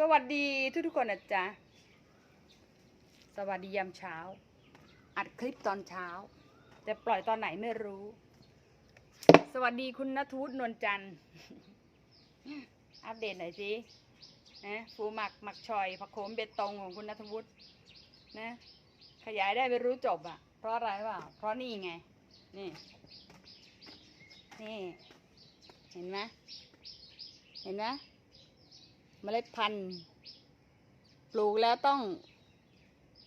สวัสดีทุกทุกๆคนนะจ๊ะ สวัสดียามเช้า อัดคลิปตอนเช้า แต่ปล่อยตอนไหนไม่รู้ สวัสดีคุณนัทวุฒินวลจันทร์ อัปเดตหน่อยสินะฟูหมักหมักชอยผักโขมเบตงของคุณนัทวุฒินะ ขยายได้ไม่รู้จบอะ เพราะอะไรวะเพราะนี่ไง นี่ นี่ เห็นไหมเห็นไหม เมล็ดพันธุ์ ปลูกแล้วต้อง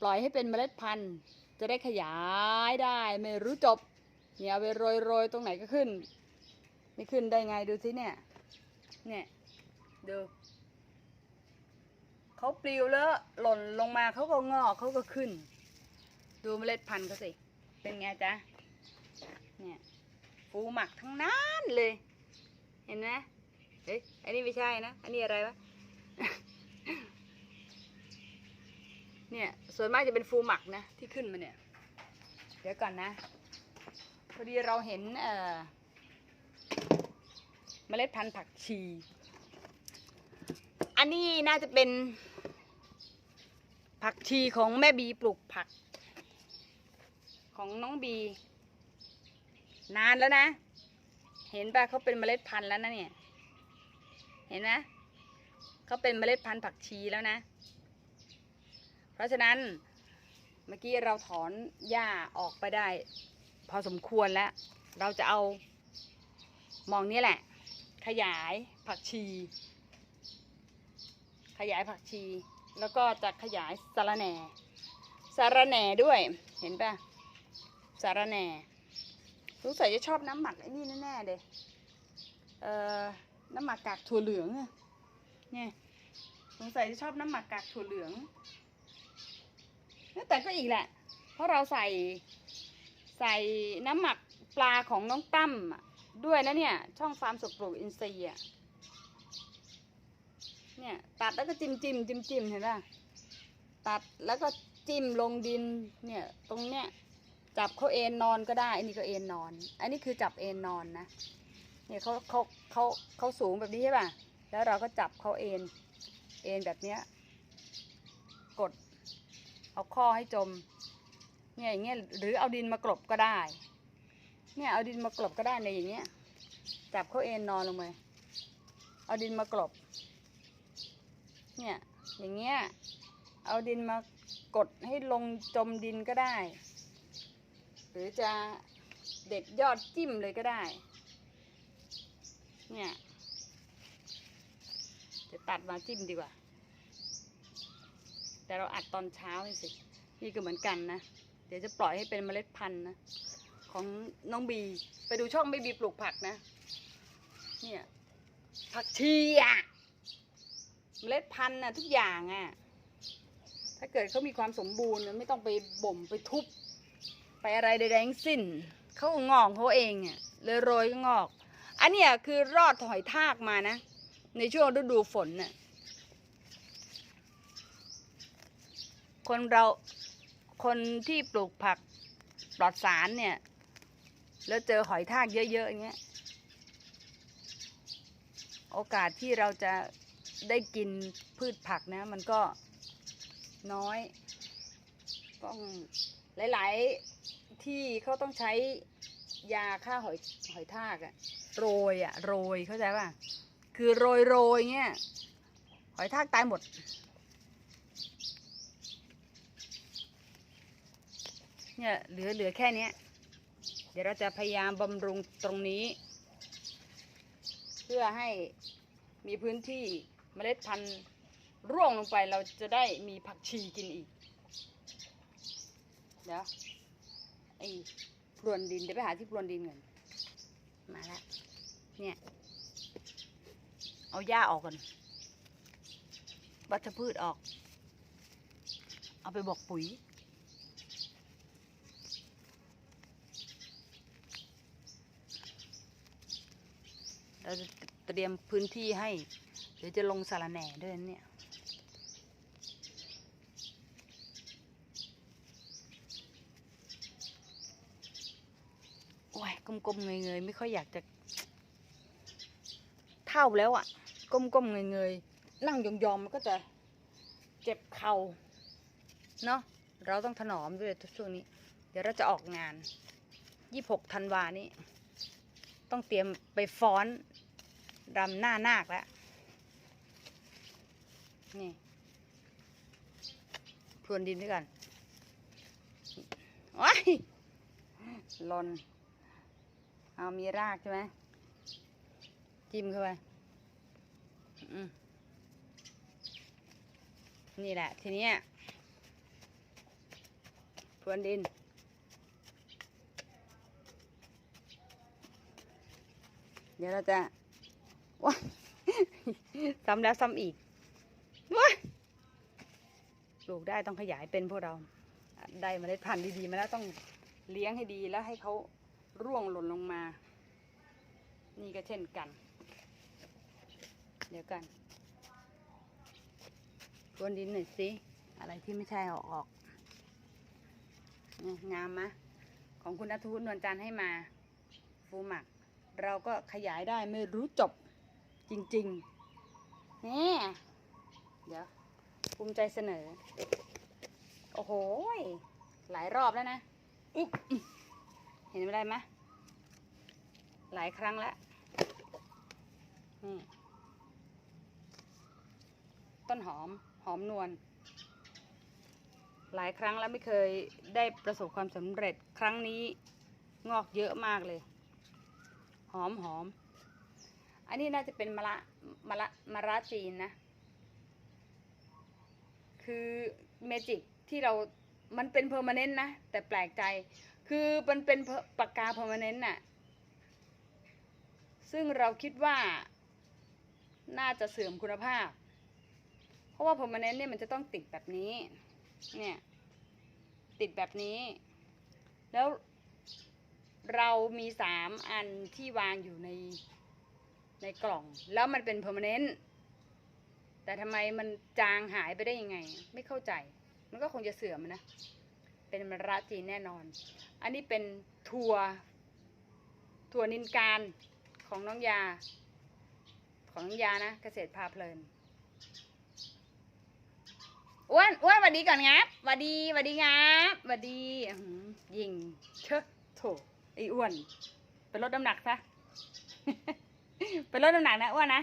ปล่อยให้เป็นเมล็ดพันธุ์ จะได้ขยายได้ไม่รู้จบเนี่ยเอาไปโรยโรยๆตรงไหนก็ขึ้น ไม่ขึ้นได้ไงดูสิเนี่ย เนี่ยดูเขาปลิวแล้วหล่นลงมาเขาก็งอกเขาก็ขึ้น ดูเมล็ดพันธุ์เขาสิ เป็นไงจ๊ะเนี่ยฟูหมักทั้งนั้นเลย เห็นไหมเฮ้ยอันนี้ไม่ใช่นะ อันนี้อะไรวะ เนี่ยส่วนมากจะเป็นฟูหมักนะ ที่ขึ้นมาเนี่ย เดี๋ยวก่อนนะ พอดีเราเห็นเอ่อเมล็ดพันธุ์ผักชี อันนี้น่าจะเป็น ผักชีของแม่บีปลูกผัก ของน้องบี นานแล้วนะ เห็นป่ะเขาเป็นเมล็ดพันธุ์แล้วนะเนี่ย เห็นไหม เขาเป็นเมล็ดพันธุ์ผักชีแล้วนะ เพราะฉะนั้นเมื่อกี้เราถอนหญ้าออกไปได้ พอสมควรแล้ว เราจะเอามองนี้แหละ ขยายผักชี ขยายผักชี แล้วก็จะขยายสะระแหน่สะระแหน่ด้วยเห็นป่ะสะระแหน่สงสัยจะชอบน้ำหมักไอ้นี่แน่ๆเลยเอ่อน้ำหมักกากถั่วเหลืองอะ เนี่ยสงสัยจะชอบน้ำหมักกากถั่วเหลืองแต่ก็อีกแหละ เพราะเราใส่ใส่น้ำหมักปลาของน้องตั้มด้วยนะเนี่ย ช่องฟาร์มสุกปลูกอินทรีย์อะเนี่ยตัดแล้วก็จิ้มจิ้มจิ้มจิ้มเห็นป่ะตัดแล้วก็จิ้มลงดินเนี่ยตรงเนี้ยจับเขาเอนนอนก็ได้อันนี้ก็เอนนอน อันนี้คือจับเอนนอนนะเนี่ยเขาเขาเขาเขาสูงแบบนี้ใช่ป่ะ แล้วเราก็จับเขาเอ็นเอ็นแบบเนี้ยกดเอาข้อให้จมเนี่ยอย่างเงี้ยหรือเอาดินมากลบก็ได้ เนี่ยเอาดินมากลบก็ได้ในอย่างเงี้ยจับเขาเอ็นนอนลงไปเอาดินมากลบเนี่ยอย่างเงี้ยเอาดินมากดให้ลงจมดินก็ได้ หรือจะเด็ดยอดจิ้มเลยก็ได้ เนี่ย จะตัดมาจิ้มดีกว่า แต่เราอัดตอนเช้านี่สิ นี่ก็เหมือนกันนะ เดี๋ยวจะปล่อยให้เป็นเมล็ดพันธุ์นะ ของน้องบี ไปดูช่องไม่บีปลูกผักนะ เนี่ย ผักชีอะ เมล็ดพันธุ์นะทุกอย่างอะ ถ้าเกิดเขามีความสมบูรณ์ไม่ต้องไปบ่มไปทุบ ไปอะไรใดๆทั้งสิ้น เขางอกเขาเองอะเลยโรยก็งอก อันเนี้ยคือรอดถอยทากมานะ ในช่วงฤดูฝนน่ะคนเราคนที่ปลูกผักปลอดสารเนี่ย แล้วเจอหอยทากเยอะๆอย่างเงี้ยโอกาสที่เราจะได้กินพืชผักนะ มันก็น้อย ต้องหลาย ๆ ที่เขาต้องใช้ยาฆ่าหอยหอยทากอะโรยอะโรยเข้าใจป่ะ คือโรยโรยเงี้ยหอยทากตายหมด เนี่ยเหลือเหลือแค่นี้เดี๋ยวเราจะพยายามบำรุงตรงนี้ เพื่อให้มีพื้นที่เมล็ดพันธุ์ร่วงลงไปเราจะได้มีผักชีกินอีก เดี๋ยวไอ้พรวนดินเดี๋ยวไปหาที่พรวนดินก่อนมาแล้วเนี่ย เอาหญ้าออกก่อนวัชพืชออก เอาไปบอกปุ๋ย เราจะเตรียมพื้นที่ให้ เดี๋ยวจะลงสารแหน่ด้วยนะเนี่ยโอ้ยกลมๆเงยๆ ไม่ค่อยอยากจะ เท่าแล้วอะ่ะ ก้มๆเงยๆนั่งยองๆมันก็จะเจ็บเข่าเนาะเราต้องถนอมด้วยทุกช่วงนี้ เดี๋ยวเราจะออกงานยี่หกธันวานี้ ต้องเตรียมไปฟ้อนรำหน้านาคแล้วนี่พรวนดินด้วยกันว้ายหลนเอามีรากใช่ไหม จิ้มเข้าไปนี่แหละ ทีนี้พรวนดิน เดี๋ยวเราจะว้าซ้ำแล้วซ้ำอีกว้าปลูกได้ต้องขยายเป็นพวกเรา ได้เมล็ดพันธุ์ดีๆมาแล้วต้องเลี้ยงให้ดีแล้วให้เขาร่วงหล่นลงมา นี่ก็เช่นกัน เดี๋ยวกันพรวนดินหน่อยสิ อะไรที่ไม่ใช่เอาออกงามมะ ของคุณนัทวุฒินวลจันทร์ให้มา ฟูหมัก เราก็ขยายได้ไม่รู้จบจริงๆนี่เดี๋ยว ภูมิใจเสนอ โอ้โห หลายรอบแล้วนะอึ๊บเห็นอะไรไหมหลายครั้งแล้วนี่ ต้นหอมหอมนวลหลายครั้งแล้วไม่เคยได้ประสบความสำเร็จครั้งนี้งอกเยอะมากเลย หอมหอม อันนี้น่าจะเป็นมะละมะละมะระจีนนะ คือเมจิกที่เรา มันเป็นเพอร์มานเนนต์นะ แต่แปลกใจ คือมันเป็นปากกาเพอร์มานเนนต์น่ะ ซึ่งเราคิดว่าน่าจะเสื่อมคุณภาพเพ ราะว่าพอร์มานเนนเนี่ยมันจะต้องติดแบบนี้ เนี่ย ติดแบบนี้ แล้วเรามีสามอันที่วางอยู่ในในกล่อง แล้วมันเป็นเพอร์มานเนนต์แต่ทำไมมันจางหายไปได้ยังไง ไม่เข้าใจ มันก็คงจะเสื่อมนะ เป็นมระจีนแน่นอน อันนี้เป็นถั่วถั่วนินการของน้องยา ของน้องยานะ เกษตรพาเพลิน อ้วนอ้วนสวัสดีก่อนงับสวัสดีสวัสดีงับสวัสดียิงเชอะโถไอ้อ้วนไปลดน้ำหนักซะไปลดน้ำหนักนะอ้วนนะ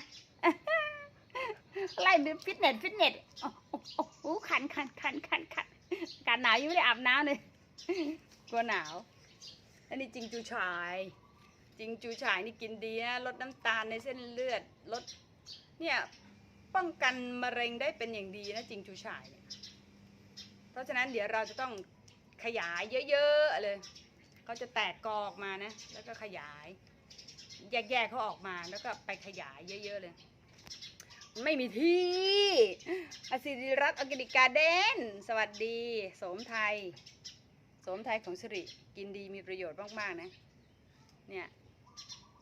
ไล่ฟิตเนสฟิตเนสโอ้โหโอ้โหขันขันขันขันขันอากาศหนาวยังไม่ได้อาบน้ำเลยกลัวหนาว อันนี้จริงจูชายจริงจูชายนี่กินดีนะลดน้ำตาลในเส้นเลือดลดเนี่ย ป้องกันมะเร็งได้เป็นอย่างดีนะจริงจูชายเนี่ยเพราะฉะนั้นเดี๋ยวเราจะต้องขยายเยอะๆเลยเขาจะแตกกอออกมานะ แล้วก็ขยาย แยกๆเขาออกมาแล้วก็ไปขยายเยอะๆเลย ไม่มีที่อสิริรัตน์ออร์แกนิกการ์เดนสวัสดีโสมไทยโสมไทยของสิริกินดีมีประโยชน์มากๆนะ เนี่ย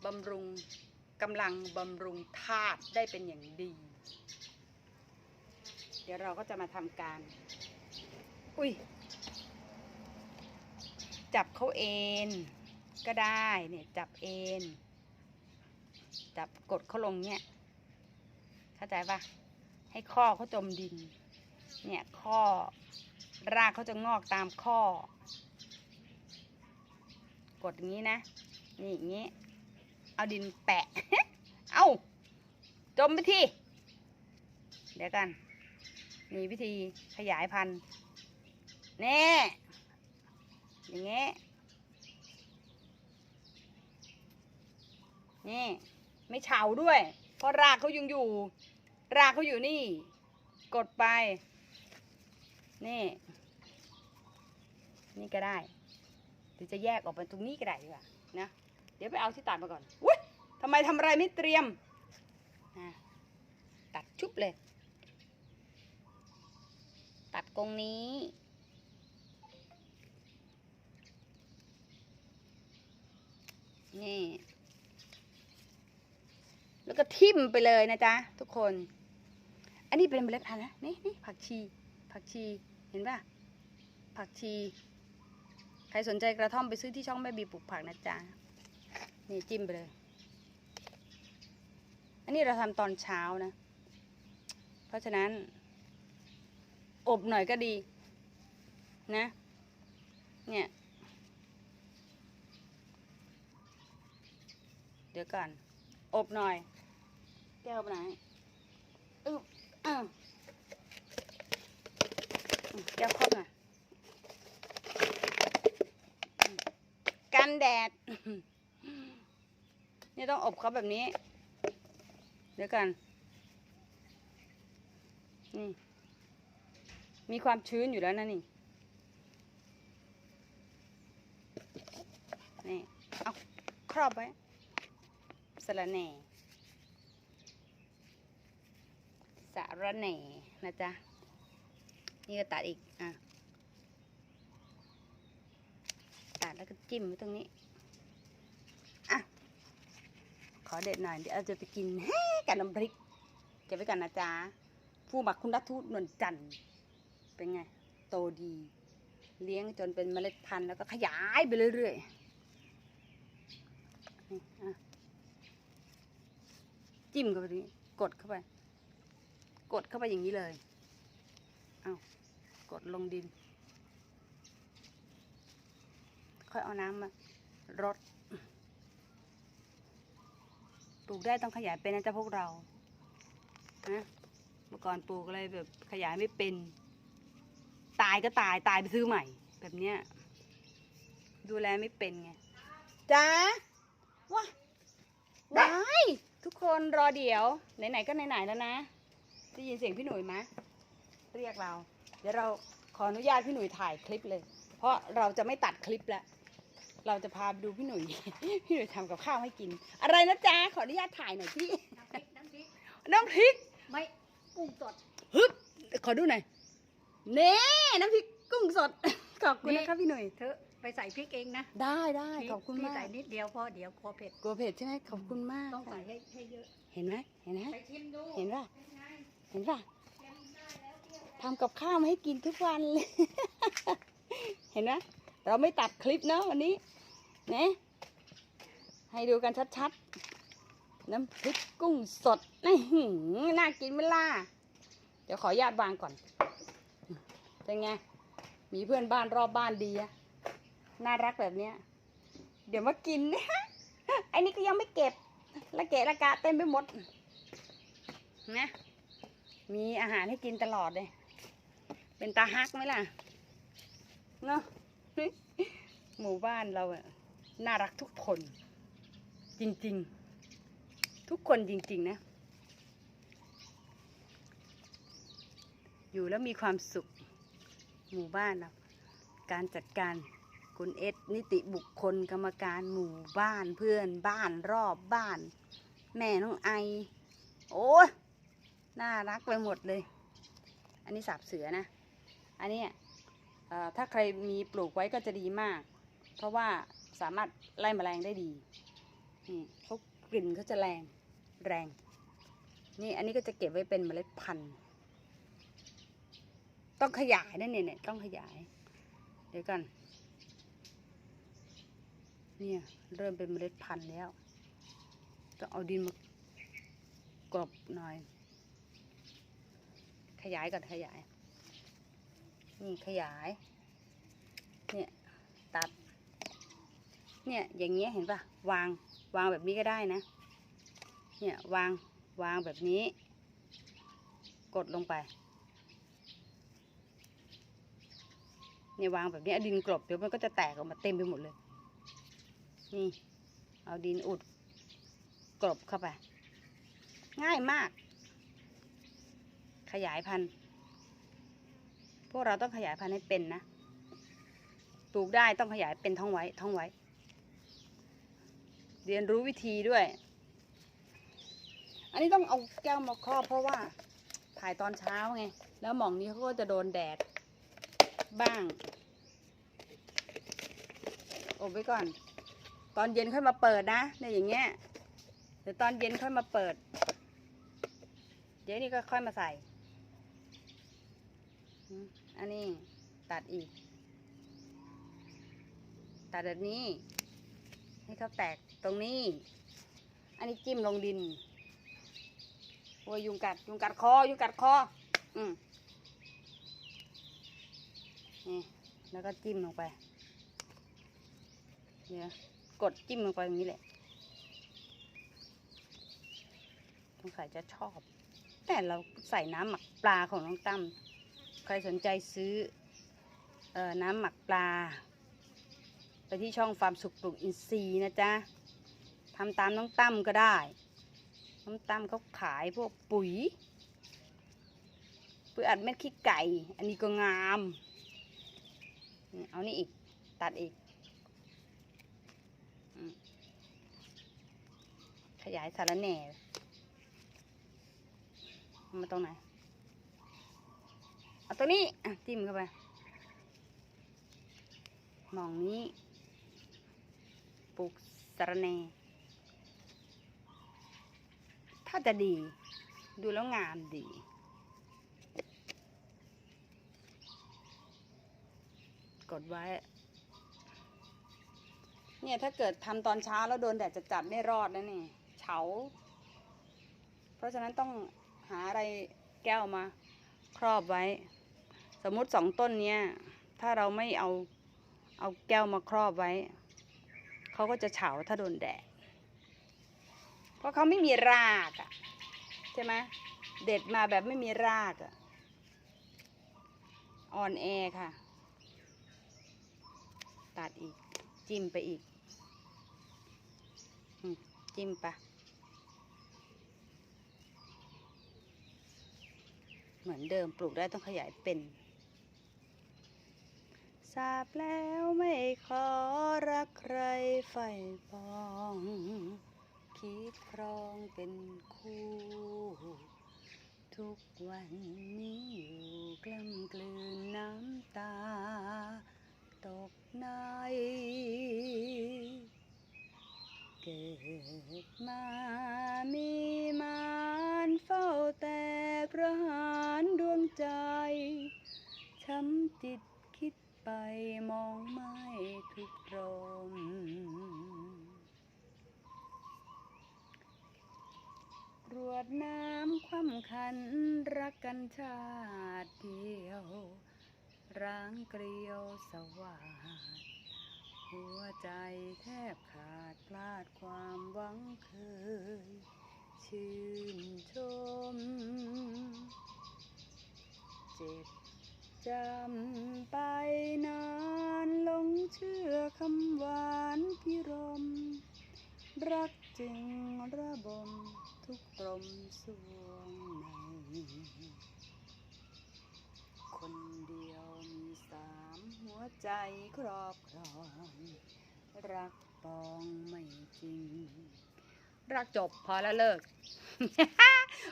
บำรุงกำลังบำรุงธาตุได้เป็นอย่างดี เดี๋ยวเราก็จะมาทำการ อุ้ย จับเขาเอน ก็ได้เนี่ยจับเอน จับกดเขาลงเนี่ย เข้าใจปะให้ข้อเขาจมดิน เนี่ยข้อ รากเขาจะงอกตามข้อ กดอย่างนี้นะ นี่อย่างนี้ เอาดินแปะ เอาจมไปที เดี๋ยวกัน มีวิธีขยายพันธุ์แน่อย่างเงี้ยนี่ไม่เฉาด้วย เพราะรากเขายังอยู่ รากเขาอยู่นี่ กดไป นี่ นี่ก็ได้ หรือจะแยกออกเป็นตรงนี้ก็ได้ดีกว่านะเดี๋ยวไปเอาที่ตัดมาก่อนอุ้ยทำไมทำอะไรไม่เตรียม ตัดชุบเลย ตัดกรงนี้ นี่ แล้วก็ทิ่มไปเลยนะจ๊ะทุกคน อันนี้เป็นเมล็ดพันธุ์นะ นี่นี่ผักชี ผักชี เห็นป่ะ ผักชี ใครสนใจกระท่อมไปซื้อที่ช่องแม่บีปลูกผักนะจ๊ะ นี่จิ้มไปเลย อันนี้เราทำตอนเช้านะ เพราะฉะนั้น อบหน่อยก็ดี นะ เนี่ย เดี๋ยวก่อน อบหน่อย แก้วไปไหนอึ๊บอ้าวอืมแก้วครบหน่อยกันแดดนี่ต้องอบเขาแบบนี้ เดี๋ยวกันนี่ มีความชื้นอยู่แล้วนะนี่ นี่ เอาครอบไว้สะระแหน่สระแหน่นะจ๊ะ นี่ก็ตัดอีก อะ ตัดแล้วก็จิ้มไว้ตรงนี้ อะ ขอเด็ดหน่อย เดี๋ยวเราจะไปกินกับน้ำพริก เก็บไว้กันนะจ๊ะผู้หมักคุณรัตทุนวลจันทร์ เป็นไง โตดี เลี้ยงจนเป็นเมล็ดพันธุ์แล้วก็ขยายไปเรื่อยๆจิ้มเข้าไปนี้กดเข้าไป กดเข้าไปอย่างนี้เลยเอากดลงดิน ค่อยเอาน้ำมารดปลูกได้ต้องขยายเป็นนะจ๊ะพวกเรานะเมื่อก่อนปลูกอะไรแบบขยายไม่เป็น ตายก็ตายตายไปซื้อใหม่ แบบเนี้ย ดูแลไม่เป็นไงจ้าว้าว้ายทุกคนรอเดี๋ยว ไหนๆก็ไหนๆแล้วนะได้ยินเสียงพี่หนุ่ยไหมเรียกเรา เดี๋ยวเราขออนุญาตพี่หนุ่ยถ่ายคลิปเลย เพราะเราจะไม่ตัดคลิปแล้วเราจะพาไปดูพี่หนุ่ย พี่หนุ่ยทำกับข้าวให้กิน อะไรนะจ๊ะขออนุญาตถ่ายหน่อยพี่น้ำพริกน้ำพริกน้ำพริกไม่กุ้งสดฮึบขอดูหน่อย เน่น้ำพริกกุ้งสด ขอบคุณนี่ นะครับพี่หนุ่ยเธอไปใส่พริกเองนะได้ได้พี่ขอบคุณพี่มากใส่นิดเดียวพอเดี๋ยวกลัวเผ็ดกลัวเผ็ดใช่ไหมขอบคุณมากต้องใส่ค่ะให้ให้เยอะเห็นไหมเห็นไหมไปชิมดูเห็นป่ะเป็นไงเห็นป่ะเค็มได้แล้วเปรี้ยวทำกับข้าวมาให้กินทุกวันเลย เห็นไหมเราไม่ตัดคลิปเนาะวันนี้นะให้ดูกันชัดๆ น้ำพริกกุ้งสดนี่หือน่ากินไหมล่ะเดี๋ยวขออนุญาตวางก่อน เป็นไง มีเพื่อนบ้านรอบบ้านดีอะน่ารักแบบเนี้ย เดี๋ยวมากินนะไอ้นี่ก็ยังไม่เก็บ ละเกะละกะเต็มไปหมด นะ มีอาหารให้กินตลอดเลย เป็นตาฮักไหมล่ะ เนาะหมู่บ้านเราอะน่ารักทุกคน จริง ๆ ทุกคนจริง ๆ นะ อยู่แล้วมีความสุข หมู่บ้านเราการจัดการคุณเอสนิติบุคคลกรรมการหมู่บ้านเพื่อนบ้านรอบบ้าน แม่น้องไอ โอ้น่ารักไปหมดเลย อันนี้สับเสือนะ อันนี้ถ้าใครมีปลูกไว้ก็จะดีมาก เพราะว่าสามารถไล่แมลงได้ดีนี่เขากลิ่นเขาจะแรงแรง นี่อันนี้ก็จะเก็บไว้เป็นเมล็ดพันธุ์ ต้องขยายนะเนี่ยเนี่ยต้องขยาย เดี๋ยวกัน เนี่ย เริ่มเป็นเมล็ดพันธุ์แล้วต้องเอาดินมากรบหน่อย ขยายก่อนขยายนี่ขยาย เนี่ย ตัด เนี่ย อย่างเงี้ยเห็นปะวาง วางแบบนี้ก็ได้นะ เนี่ย วาง วางแบบนี้ กดลงไป เนี่ยวางแบบนี้ดินกลบเดี๋ยวมันก็จะแตกออกมาเต็มไปหมดเลย นี่ เอาดินอุดกลบเข้าไป ง่ายมาก ขยายพันธุ์ พวกเราต้องขยายพันธุ์ให้เป็นนะ ปลูกได้ต้องขยายเป็นท้องไว้ท้องไว้ เรียนรู้วิธีด้วย อันนี้ต้องเอาแก้วมาครอบเพราะว่าถ่ายตอนเช้าไง แล้วหม่องนี้เขาก็จะโดนแดด บ้าง อบไว้ก่อน ตอนเย็นค่อยมาเปิดนะเนี่ยอย่างเงี้ยเดี๋ยวตอนเย็นค่อยมาเปิด เดี๋ยวนี้ก็ค่อยมาใส่ อันนี้ตัดอีก ตัดแบบนี้ ให้เขาแตกตรงนี้ อันนี้จิ้มลงดินโอ้ยยุงกัดยุงกัดคอยุงกัดคอ อืม นี่แล้วก็จิ้มลงไปเนี่ยกดจิ้มลงไปอย่างนี้แหละสงสัยจะชอบ แต่เราใส่น้ำหมักปลาของน้องตั้มใครสนใจซื้อออน้ำหมักปลา ไปที่ช่องฟาร์มสุขปลูกอินทรีย์นะจ๊ะทำตามน้องตั้มก็ได้ น้องตั้มเขาขายพวกปุ๋ยปุ๋ยอัดเม็ดขี้ไก่ อันนี้ก็งาม เอานี่อีก ตัดอีก ขยายสารแหน่เอามาตรงไหน เอาตรงนี้จิ้มเข้าไป มองนี้ ปลูกสะรแหน่ถ้าจะดี ดูแล้วงามดี กดไว้ เนี่ยถ้าเกิดทำตอนเช้าแล้วโดนแดดจะจัดไม่รอดนะนี่เฉา เพราะฉะนั้นต้องหาอะไรแก้วมา ครอบไว้ สมมุติสองต้นเนี้ย ถ้าเราไม่เอาเอาแก้วมาครอบไว้ เขาก็จะเฉาถ้าโดนแดด เพราะเขาไม่มีรากอะใช่ไหมเด็ดมาแบบไม่มีรากอะอ่อนแอค่ะ ตัดอีก จิ้มไปอีกอจิ้มปะเหมือนเดิมปลูกได้ต้องขยายเป็นทราบแล้วไม่ขอรักใครไฟปอง คิดครองเป็นคู่ ทุกวันนี้อยู่กล้ำกลืนน้ำตา ตกใน เกิดมามีมารเฝ้าแต่ประหารดวงใจช้ำจิตคิดไปมองไม่ทุกรมรวดน้ำคว่ำคันรักกันชาติเดียว ร้างเกลียวสว่าดหัวใจแทบขาดพลาดความหวังเคย ชื่นชม เจ็บจำไปนานหลงเชื่อคำหวานพิรม รักจึงระบมทุกตรมสวงในคนเดียวมีสามหัว ใจครอบครอง รักปองไม่จริง รักจบพอแล้วเลิก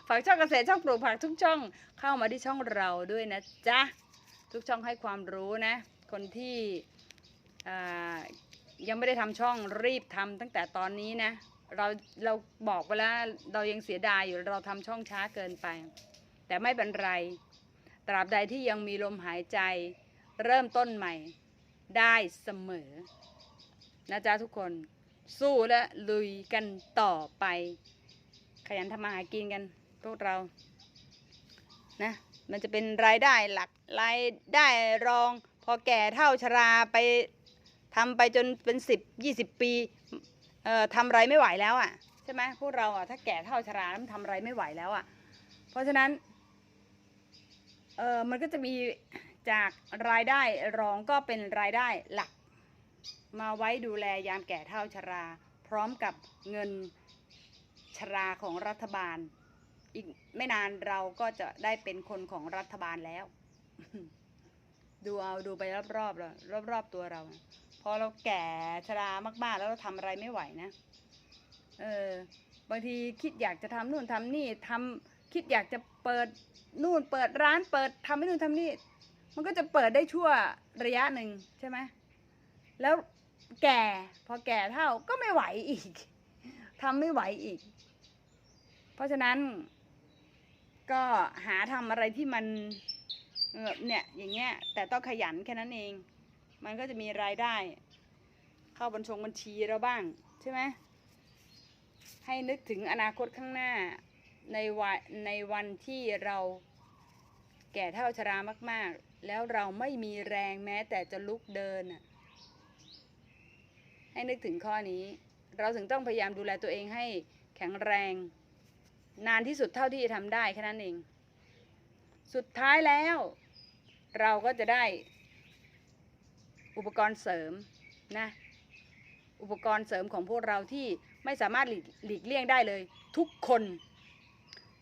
ฝากช่องเกษตรช่องปลูกผักทุกช่องเข้ามาที่ช่องเราด้วยนะจ๊ะ ทุกช่องให้ความรู้นะ คนที่ยังไม่ได้ทำช่องรีบทำตั้งแต่ตอนนี้นะ เราเราบอกไปแล้วเรายังเสียดายอยู่เราทำช่องช้าเกินไป แต่ไม่เป็นไร ตราบใดที่ยังมีลมหายใจ เริ่มต้นใหม่ได้เสมอ นะจ๊ะทุกคนสู้และลุยกันต่อไป ขยันทำมาหากินกันพวกเรานะมันจะเป็นรายได้หลักรายได้รอง พอแก่เท่าชราไปทำไปจนเป็นสิบยี่สิบปีเอ่อทำไรไม่ไหวแล้วอะใช่ไหมพวกเราอะถ้าแก่เท่าชราแล้วทำไรไม่ไหวแล้วอะ เพราะฉะนั้นเออมันก็จะมี จากรายได้รองก็เป็นรายได้หลัก มาไว้ดูแลยามแก่เท่าชรา พร้อมกับเงินชราของรัฐบาล อีกไม่นานเราก็จะได้เป็นคนของรัฐบาลแล้ว ดูเอาดูไปรอบๆเรารอบๆตัวเรา พอเราแก่ชรามากๆ แล้วเราทำอะไรไม่ไหวนะ เออบางทีคิดอยากจะทำนู่นทำนี่ทำคิดอยากจะเปิดนู่นเปิดร้านเปิดทำให้นู่นทำนี่ มันก็จะเปิดได้ชั่วระยะหนึ่งใช่ไหมแล้วแก่พอแก่เท่าก็ไม่ไหวอีกทำไม่ไหวอีก เพราะฉะนั้น ก็หาทำอะไรที่มันเอ่อเนี่ยอย่างเงี้ย แต่ต้องขยันแค่นั้นเอง มันก็จะมีรายได้ เข้าบัญชงบัญชีเราบ้างใช่ไหมให้นึกถึงอนาคตข้างหน้าในวันในวันที่เราแก่เท่าชรามาก ๆ แล้วเราไม่มีแรงแม้แต่จะลุกเดินน่ะให้นึกถึงข้อนี้ เราถึงต้องพยายามดูแลตัวเองให้แข็งแรง นานที่สุดเท่าที่จะทำได้แค่นั้นเอง สุดท้ายแล้ว เราก็จะได้อุปกรณ์เสริมนะอุปกรณ์เสริมของพวกเราที่ไม่สามารถหลีกหลีกเลี่ยงได้เลย ทุกคน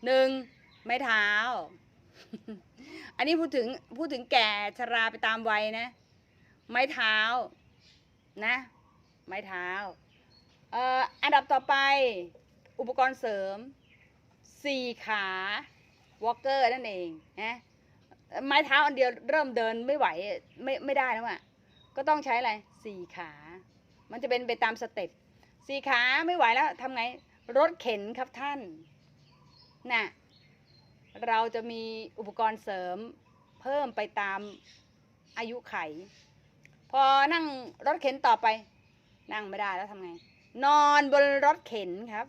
หนึ่งไม้เท้า อันนี้พูดถึงพูดถึงแก่ชราไปตามวัยนะ ไม้เท้านะ ไม้เท้าเอ่ออันดับต่อไปอุปกรณ์เสริมสี่ขาวอลเกอร์นั่นเองนะไม้เท้าอันเดียวเริ่มเดินไม่ไหวไม่ไม่ได้แล้วอะก็ต้องใช้อะไรสี่ขา มันจะเป็นไปตามสเต็ปสี่ขาไม่ไหวแล้วทำไงรถเข็นครับท่าน น่ะ เราจะมีอุปกรณ์เสริมเพิ่มไปตามอายุไข พอนั่งรถเข็นต่อไป นั่งไม่ได้แล้วทำไง นอนบนรถเข็นครับ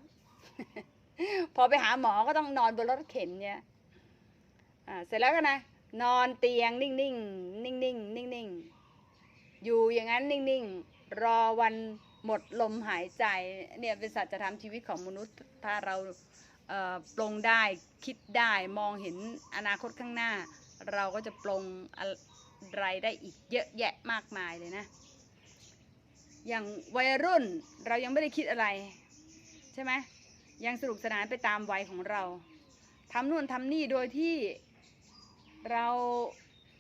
พอไปหาหมอก็ต้องนอนบนรถเข็นเนี่ยอ่าเสร็จแล้วก็นะ นอนเตียงนิ่งๆนิ่งๆนิ่งๆอยู่อย่างนั้นนิ่งๆรอวันหมดลมหายใจเนี่ยเป็นสัจธรรมชีวิตของมนุษย์ถ้าเรา ปลงได้คิดได้มองเห็นอนาคตข้างหน้า เราก็จะปลงอะไรได้อีกเยอะแยะมากมายเลยนะ อย่างวัยรุ่นเรายังไม่ได้คิดอะไร ใช่ไหมยังสนุกสนานไปตามวัยของเราทำนู่นทำนี่โดยที่เรา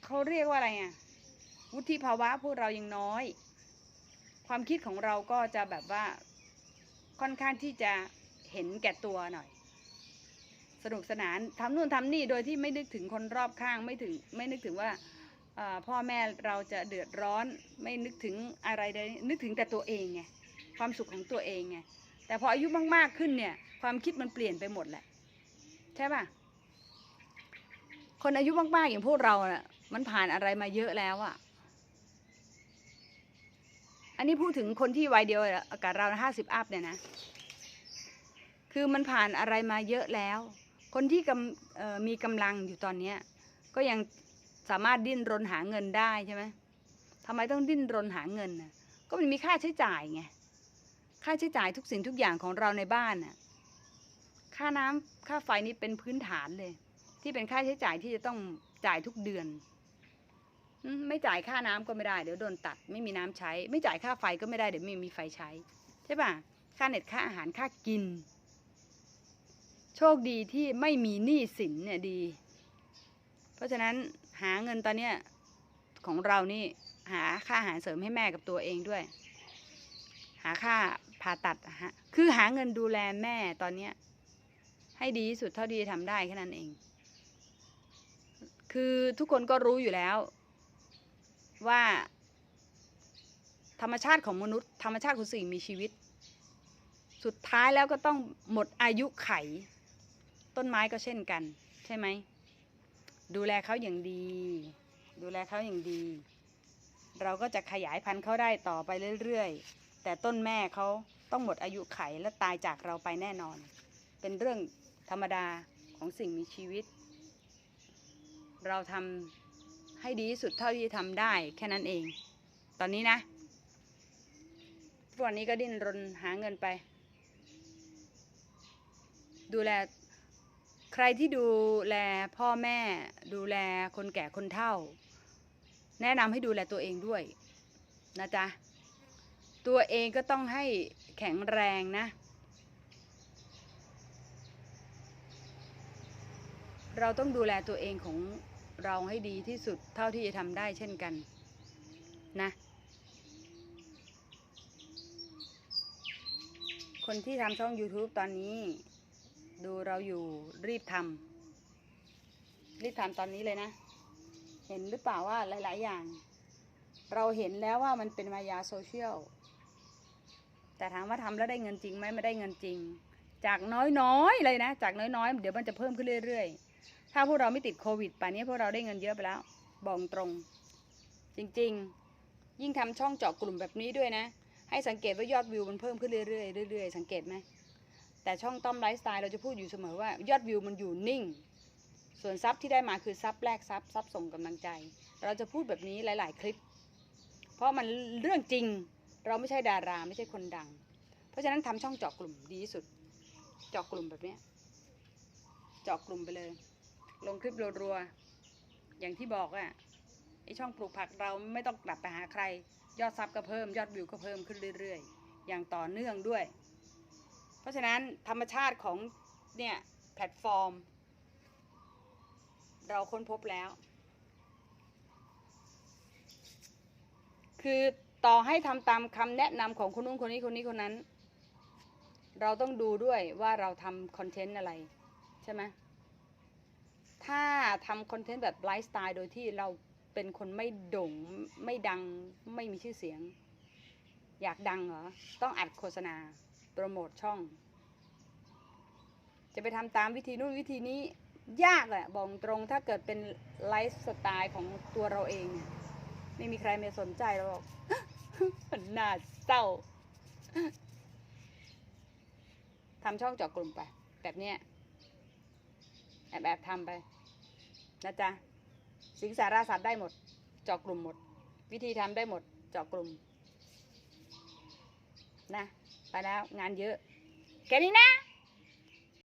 เขาเรียกว่าอะไรอะวุฒิภาวะพวกเรายังน้อย ความคิดของเราก็จะแบบว่าค่อนข้างที่จะเห็นแก่ตัวหน่อย สนุกสนานทำนู่นทำนี่โดยที่ไม่นึกถึงคนรอบข้างไม่ถึงไม่นึกถึงว่าพ่อแม่เราจะเดือดร้อนไม่นึกถึงอะไรใดนึกถึงแต่ตัวเองไงความสุขของตัวเองไงแต่พออายุมากๆขึ้นเนี่ยความคิดมันเปลี่ยนไปหมดแหละใช่ป่ะคนอายุมากๆอย่างพวกเราน่ะมันผ่านอะไรมาเยอะแล้วอะอันนี้พูดถึงคนที่วัยเดียวกับเราห้าสิบอัพเนี่ยนะคือมันผ่านอะไรมาเยอะแล้ว คนที่มีกำลังอยู่ตอนเนี้ยก็ยังสามารถดิ้นรนหาเงินได้ใช่ไหมทำไมต้องดิ้นรนหาเงินนะก็มันมีค่าใช้จ่ายไง ค่าใช้จ่ายทุกสิ่งทุกอย่างของเราในบ้านน่ะ ค่าน้ำค่าไฟนี่เป็นพื้นฐานเลย ที่เป็นค่าใช้จ่ายที่จะต้องจ่ายทุกเดือน ไม่จ่ายค่าน้ำก็ไม่ได้เดี๋ยวโดนตัด ไม่มีน้ำใช้ ไม่จ่ายค่าไฟก็ไม่ได้เดี๋ยวไม่มีไฟใช้ ใช่ป่ะ ค่าเน็ตค่าอาหารค่ากิน โชคดีที่ไม่มีหนี้สินเนี่ยดี เพราะฉะนั้นหาเงินตอนเนี้ยของเรานี่หาค่าอาหารเสริมให้แม่กับตัวเองด้วย หาค่าผ่าตัดฮะคือหาเงินดูแลแม่ตอนเนี้ยให้ดีที่สุดเท่าที่ทำได้แค่นั้นเอง คือทุกคนก็รู้อยู่แล้ว ว่า ธรรมชาติของมนุษย์ ธรรมชาติของสิ่งมีชีวิต สุดท้ายแล้วก็ต้องหมดอายุไข ต้นไม้ก็เช่นกัน ใช่ไหม ดูแลเขาอย่างดี ดูแลเขาอย่างดี เราก็จะขยายพันธุ์เขาได้ต่อไปเรื่อยๆ แต่ต้นแม่เขาต้องหมดอายุไขและตายจากเราไปแน่นอน เป็นเรื่องธรรมดาของสิ่งมีชีวิต เราทำให้ดีที่สุดเท่าที่ทำได้แค่นั้นเอง ตอนนี้นะวันนี้ก็ดิ้นรนหาเงินไป ดูแล ใครที่ดูแลพ่อแม่ ดูแลคนแก่คนเฒ่า แนะนำให้ดูแลตัวเองด้วยนะจ๊ะ ตัวเองก็ต้องให้แข็งแรงนะ เราต้องดูแลตัวเองของเราให้ดีที่สุดเท่าที่จะทำได้เช่นกันนะ คนที่ทำช่อง YouTube ตอนนี้ ดูเราอยู่รีบทำรีบทำตอนนี้เลยนะ เห็นหรือเปล่าว่าหลาย ๆ อย่าง เราเห็นแล้วว่ามันเป็นมายาโซเชียลแต่ถามว่าทำแล้วได้เงินจริงไหมไม่ได้เงินจริง จากน้อยๆเลยนะ จากน้อยๆเดี๋ยวมันจะเพิ่มขึ้นเรื่อย ๆ ถ้าพวกเราไม่ติดโควิดป่านนี้พวกเราได้เงินเยอะไปแล้วบอกตรง จริง ๆ ยิ่งทำช่องเจาะกลุ่มแบบนี้ด้วยนะ ให้สังเกตว่ายอดวิวมันเพิ่มขึ้นเรื่อยๆเรื่อยๆสังเกตไหม แต่ช่องต้อมไลฟ์สไตล์เราจะพูดอยู่เสมอว่ายอดวิวมันอยู่นิ่ง ส่วนซับที่ได้มาคือซับแรกซับซับส่งกำลังใจ เราจะพูดแบบนี้หลาย ๆ คลิป เพราะมันเรื่องจริงเราไม่ใช่ดาราไม่ใช่คนดัง เพราะฉะนั้นทำช่องเจาะกลุ่มดีที่สุด เจาะกลุ่มแบบนี้เจาะกลุ่มไปเลย ลงคลิปรัวๆอย่างที่บอกอะไอช่องปลูกผักเราไม่ต้องกลับไปหาใคร ยอดซับก็เพิ่ม ยอดวิวก็เพิ่มขึ้นเรื่อย ๆ อย่างต่อเนื่องด้วย เพราะฉะนั้นธรรมชาติของเนี่ยแพลตฟอร์ม เราค้นพบแล้ว คือต่อให้ทำตามคำแนะนำของคนนู้นคนนี้คนนี้คนนั้น เราต้องดูด้วยว่าเราทำคอนเทนต์อะไร ใช่ไหมถ้าทำคอนเทนต์แบบไลฟ์สไตล์โดยที่เราเป็นคนไม่โด่งไม่ดังไม่มีชื่อเสียง อยากดังเหรอ ต้องอัดโฆษณา โปรโมทช่อง จะไปทำตามวิธีนู้นวิธีนี้ยากแหละบอกตรงถ้าเกิดเป็นไลฟ์สไตล์ของตัวเราเองเนี่ยไม่มีใครมาสนใจเราหรอกมันน่าเศร้าทำช่องเจาะกลุ่มไป แบบเนี้ยแอบแอบทำไป นะจ๊ะ สิงสาราสัตว์ได้หมด เจาะกลุ่มหมด วิธีทำได้หมด เจาะกลุ่ม นะ ไปแล้วงานเยอะ แค่นี้นะ